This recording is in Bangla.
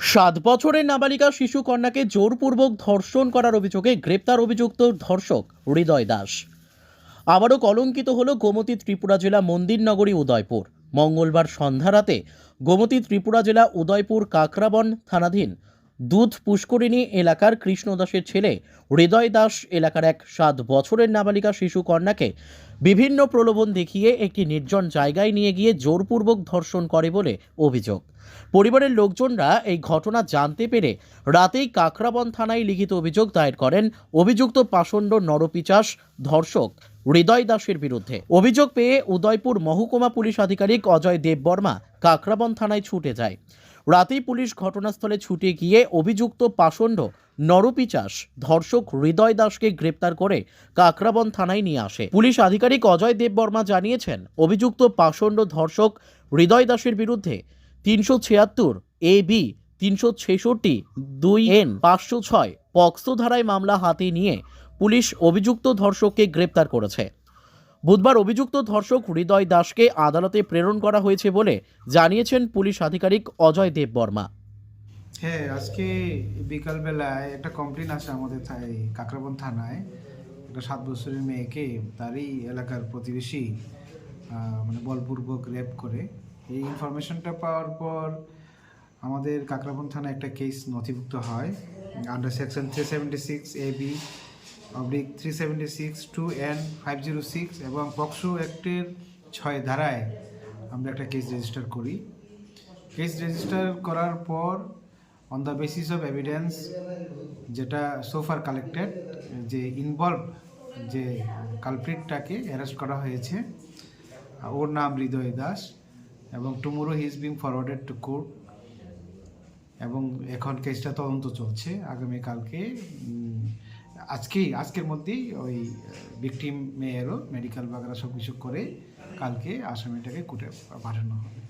সাত বছরের নাবালিকা শিশু কন্যাকে জোরপূর্বক ধর্ষণ করার অভিযোগে গ্রেপ্তার অভিযুক্ত ধর্ষক হৃদয় দাস। আবারও কলঙ্কিত হল গোমতী ত্রিপুরা জেলা মন্দিরনগরী উদয়পুর। মঙ্গলবার সন্ধ্যা রাতে গোমতী ত্রিপুরা জেলা উদয়পুর কাকরাবন থানাধীন দুধ পুষ্করিণী এলাকার কৃষ্ণ দাসের ছেলে হৃদয় দাস এলাকার এক সাত বছরের নাবালিকা শিশু কন্যাকে বিভিন্ন প্রলোভন দেখিয়ে একটি নির্জন জায়গায় নিয়ে গিয়ে জোরপূর্বক ধর্ষণ করে বলে অভিযোগ। পরিবারের লোকজনরা এই ঘটনা জানতে পেরে রাতেই কাকরাবন থানায় লিখিত অভিযোগ দায়ের করেন অভিযুক্ত পাষণ্ড নরপিচাস, ধর্ষক হৃদয় দাসের বিরুদ্ধে। অভিযোগ পেয়ে উদয়পুর মহকুমা পুলিশ আধিকারিক অজয় দেববর্মা কাকরাবন থানায় ছুটে যায়। রাতেই পুলিশ ঘটনাস্থলে ছুটে গিয়ে অভিযুক্ত পাষণ্ড নরপিচাস ধর্ষক হৃদয় দাসকে গ্রেপ্তার করে কাকরাবন থানায় নিয়ে আসে। পুলিশ আধিকারিক অজয় দেববর্মা জানিয়েছেন, অভিযুক্ত পাষণ্ড ধর্ষক হৃদয় দাসের বিরুদ্ধে তিনশো ছিয়াত্তর এ বি, তিনশো ছেষট্টি দুই এন, পাঁচশো ছয় পক্সো ধারায় মামলা হাতে নিয়ে পুলিশ অভিযুক্ত ধর্ষককে গ্রেপ্তার করেছে। বুধবার অভিযুক্ত ধর্ষক হৃদয় দাসকে আদালতে প্রেরণ করা হয়েছে বলে জানিয়েছেন পুলিশ আধিকারিক অজয় দেববর্মা হ্যাঁ আজকে বিকালবেলায় একটা কমপ্লেন আসে আমাদের কাকরাবন থানায়। একটা সাত বছরের মেয়েকে তারই এলাকার প্রতিবেশী মানে বলপূর্বক রেপ করে। এই ইনফরমেশনটা পাওয়ার পর আমাদের কাকরাবন থানায় একটা কেস নথিভুক্ত হয় under section three seventy six A B oblique three seventy six two N five zero six এবং পক্সো অ্যাক্টের ছয় ধারায় আমরা একটা কেস রেজিস্টার করি। কেস রেজিস্টার করার পর on the basis of evidence যেটা সোফার কালেক্টেড যে ইনভলভ যে কালপ্রিটটাকে অ্যারেস্ট করা হয়েছে, ওর নাম হৃদয় দাস এবং tomorrow he is being forwarded to court এবং এখন কেসটা তদন্ত চলছে, আগামীকালকে আজকেই, আজকের মধ্যেই ওই ভিকটিম মেয়েরও মেডিকেল বাগেরা সব কিছু করে কালকে আসামিটাকে কোর্টে পাঠানো হবে।